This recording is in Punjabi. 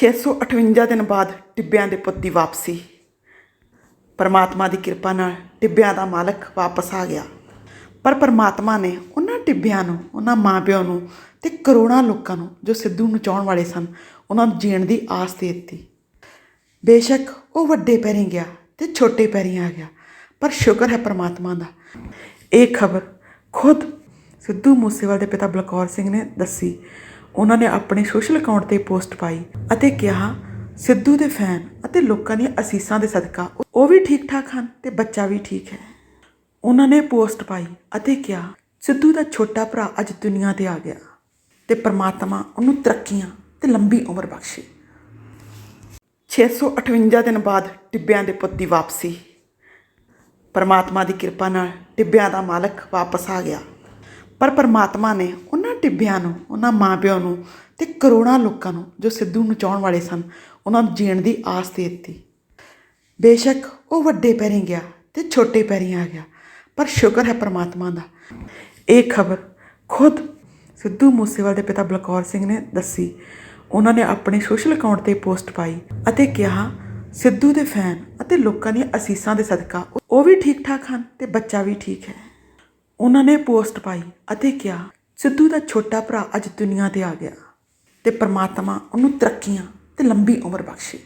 658 ਦਿਨ ਬਾਅਦ ਟਿੱਬਿਆਂ ਦੇ ਪੁੱਤ ਦੀ ਵਾਪਸੀ। ਪਰਮਾਤਮਾ ਦੀ ਕਿਰਪਾ ਨਾਲ ਟਿੱਬਿਆਂ ਦਾ ਮਾਲਕ ਵਾਪਸ ਆ ਗਿਆ। ਪਰ ਪਰਮਾਤਮਾ ਨੇ ਉਹਨਾਂ ਟਿੱਬਿਆਂ ਨੂੰ, ਉਹਨਾਂ ਮਾਪਿਆਂ ਨੂੰ ਤੇ ਕਰੋੜਾਂ ਲੋਕਾਂ ਨੂੰ ਜੋ ਸਿੱਧੂ ਨੂੰ ਚਾਹਣ ਵਾਲੇ ਸਨ, ਉਹਨਾਂ ਨੂੰ ਜੀਣ ਦੀ ਆਸ ਦੇ ਦਿੱਤੀ। ਬੇਸ਼ੱਕ ਉਹ ਵੱਡੇ ਪੈਰੀਂ ਗਿਆ ਤੇ ਛੋਟੇ ਪੈਰੀਂ ਆ ਗਿਆ, ਪਰ ਸ਼ੁਕਰ ਹੈ ਪਰਮਾਤਮਾ ਦਾ। ਇਹ ਖਬਰ ਖੁਦ ਸਿੱਧੂ ਮੂਸੇਵਾਲੇ ਦੇ ਪਿਤਾ ਬਲਕੌਰ ਸਿੰਘ ਨੇ ਦੱਸੀ। ਉਹਨਾਂ ਨੇ ਆਪਣੇ ਸੋਸ਼ਲ ਅਕਾਊਂਟ ਤੇ ਪੋਸਟ ਪਾਈ ਅਤੇ ਕਿਹਾ, ਸਿੱਧੂ ਦੇ ਫੈਨ ਅਤੇ ਲੋਕਾਂ ਦੀਆਂ ਅਸੀਸਾਂ ਦੇ ਸਦਕਾ ਉਹ ਵੀ ਠੀਕ ਠਾਕ ਹਨ ਤੇ ਬੱਚਾ ਵੀ ਠੀਕ ਹੈ। ਉਹਨਾਂ ਨੇ ਪੋਸਟ ਪਾਈ ਅਤੇ ਕਿਹਾ, ਸਿੱਧੂ ਦਾ ਛੋਟਾ ਭਰਾ ਅੱਜ ਦੁਨੀਆ ਤੇ ਆ ਗਿਆ ਤੇ ਪ੍ਰਮਾਤਮਾ ਉਹਨੂੰ ਤਰੱਕੀਆਂ ਤੇ ਲੰਬੀ ਉਮਰ ਬਖਸ਼ੇ। 658 ਦਿਨ ਬਾਅਦ ਟਿੱਬਿਆਂ ਦੇ ਪੁੱਤ ਦੀ ਵਾਪਸੀ। ਪਰਮਾਤਮਾ ਦੀ ਕਿਰਪਾ ਨਾਲ ਟਿੱਬਿਆਂ ਦਾ ਮਾਲਕ ਵਾਪਸ ਆ ਗਿਆ। ਪਰ ਪਰਮਾਤਮਾ ਨੇ ਉਹਨਾਂ ਟਿੱਬਿਆਂ ਨੂੰ, ਉਹਨਾਂ ਮਾਪਿਆਂ ਨੂੰ ਤੇ ਕਰੋੜਾਂ ਲੋਕਾਂ ਨੂੰ ਜੋ ਸਿੱਧੂ ਨੂੰ ਚਾਹਣ ਵਾਲੇ ਸਨ, ਉਹਨਾਂ ਨੂੰ ਜੀਣ ਦੀ ਆਸ ਦੇ ਦਿੱਤੀ। ਬੇਸ਼ੱਕ ਉਹ ਵੱਡੇ ਪੈਰੀਂ ਗਿਆ ਤੇ ਛੋਟੇ ਪੈਰੀਂ ਆ ਗਿਆ, ਪਰ ਸ਼ੁਕਰ ਹੈ ਪਰਮਾਤਮਾ ਦਾ। ਇਹ ਖਬਰ ਖੁਦ ਸਿੱਧੂ ਮੂਸੇਵਾਲੇ ਦੇ ਪਿਤਾ ਬਲਕੌਰ ਸਿੰਘ ਨੇ ਦੱਸੀ। ਉਹਨਾਂ ਨੇ ਆਪਣੇ ਸੋਸ਼ਲ ਅਕਾਊਂਟ ਤੇ ਪੋਸਟ ਪਾਈ ਅਤੇ ਕਿਹਾ, ਸਿੱਧੂ ਦੇ ਫੈਨ ਅਤੇ ਲੋਕਾਂ ਦੀਆਂ ਅਸੀਸਾਂ ਦੇ ਸਦਕਾ ਉਹ ਵੀ ਠੀਕ ਠਾਕ ਹਨ ਤੇ ਬੱਚਾ ਵੀ ਠੀਕ ਹੈ। ਉਹਨਾਂ ਨੇ ਪੋਸਟ ਪਾਈ ਅਤੇ ਕਿਹਾ ਸਿੱਧੂ ਦਾ ਛੋਟਾ ਭਰਾ ਅੱਜ ਦੁਨੀਆ ਤੇ ਆ ਗਿਆ ਤੇ ਪਰਮਾਤਮਾ ਉਹਨੂੰ ਤਰੱਕੀਆਂ ਤੇ ਲੰਬੀ ਉਮਰ ਬਖਸ਼ੇ।